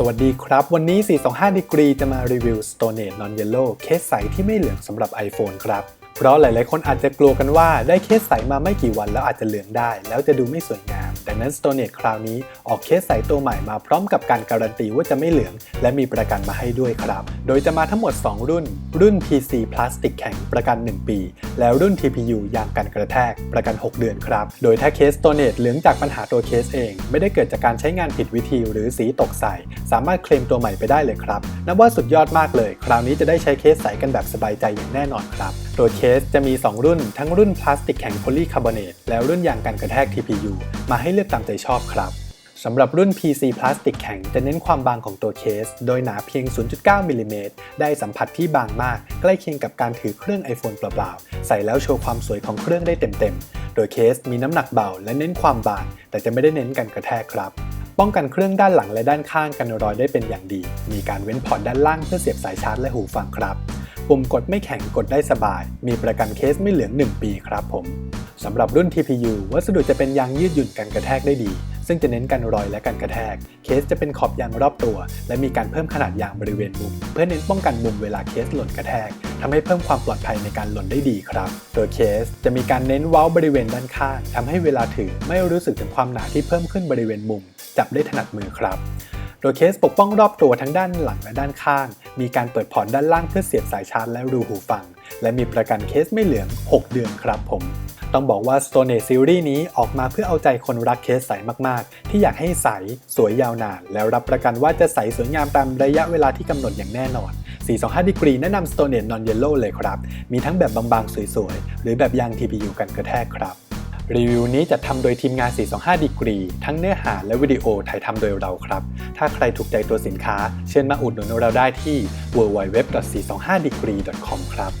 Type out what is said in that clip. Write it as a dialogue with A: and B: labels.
A: สวัสดีครับ วันนี้ 425 ดีกรีจะมารีวิว Stonate Non Yellow เคสใสที่ไม่เหลืองสำหรับ iPhone ครับ เพราะหลาย ๆ คนอาจจะกลัวกันว่าได้เคสใสมาไม่กี่วันแล้วอาจจะเหลืองได้ แล้วจะดูไม่สวยงาม ดังนั้น Stonate คราวนี้ออกเคสใสตัวใหม่มาพร้อมกับการการันตีว่าจะไม่เหลือง และมีประกันมาให้ด้วยครับ โดยจะมาทั้งหมด 2 รุ่น รุ่น PC พลาสติกแข็งประกัน 1 ปี แล้วรุ่น TPU ยางกันกระแทกประกัน 6 เดือนครับ โดยถ้าเคส Stonate เหลืองจากปัญหาตัวเคสเอง ไม่ได้เกิดจากการใช้งานผิดวิธีหรือสีตกใสสามารถเคลมตัวใหม่ไปได้เลยครับนับว่าสุดยอดมากเลย คราวนี้จะได้ใช้เคสใสกันแบบสบายใจอย่างแน่นอนครับตัวเคสจะมี 2 รุ่น ทั้งรุ่นพลาสติกแข็งโพลีคาร์บอเนตแล้วรุ่นยางกันกระแทก TPU มาให้เลือกตามใจชอบครับสำหรับรุ่น PC พลาสติกแข็งจะเน้นความบางของตัวเคส โดยหนาเพียง 0.9มิลลิเมตรได้สัมผัสที่บางมาก ใกล้เคียงกับการถือเครื่อง iPhone เปล่าๆ ใส่แล้วโชว์ความสวยของเครื่องได้เต็มๆ โดยเคสมีน้ำหนักเบาและเน้นความบาง แต่จะไม่ได้เน้นกันกระแทกครับ ป้องกันเครื่องด้านหลังและด้านข้างกันรอยได้เป็นอย่างดี มีการเว้นพอร์ตด้านล่างเพื่อเสียบสายชาร์จและหูฟังครับ ปุ่มกดไม่แข็งกดได้สบาย มีประกันเคสไม่เหลือง 1 ปีครับผมสำหรับรุ่น TPU วัสดุจะเป็นยางยืดหยุ่นกันกระแทกได้ดี ซึ่งจะเน้นกันรอยและกันกระแทก เคสจะเป็นขอบยางรอบตัว และมีการเพิ่มขนาดยางบริเวณมุม เพื่อเน้นป้องกันมุมเวลาเคสหล่นกระแทกทำให้เพิ่มความปลอดภัยในการหล่นได้ดีครับ โดยเคสจะมีการเน้นเว้าบริเวณด้านข้างทำให้เวลาถือไม่รู้สึกถึงความหนาที่เพิ่มขึ้นบริเวณมุม จับได้ถนัดมือครับ ดยเคสปกป้องรอบตัวทั้งด้านหลังและด้านข้าง มีการเปิดพอร์ตด้านล่างเพื่อเสียบสายชาร์จและรูหูฟัง และมีประกันเคสไม่เหลือง 6 เดือนครับผม ต้องบอกว่า Stone Age Series นี้ออกมาเพื่อเอาใจคนรักเคสใสมากๆ ที่อยากให้ใส สวยยาวนาน แล้วรับประกันว่าจะใสสวยงามตามระยะเวลาที่กำหนดอย่างแน่นอน 425 Degree แนะนำ Stone Age Non Yellow เลยครับ มีทั้งแบบบางๆสวยๆ หรือแบบยาง TPU กันกระแทกครับ รีวิวนี้จัดทำโดยทีมงาน 425 ดีกรี ทั้งเนื้อหาและวิดีโอถ่ายทำโดยเราครับ ถ้าใครถูกใจตัวสินค้า เชิญมาอุดหนุนเราได้ที่ www.425degree.com ครับ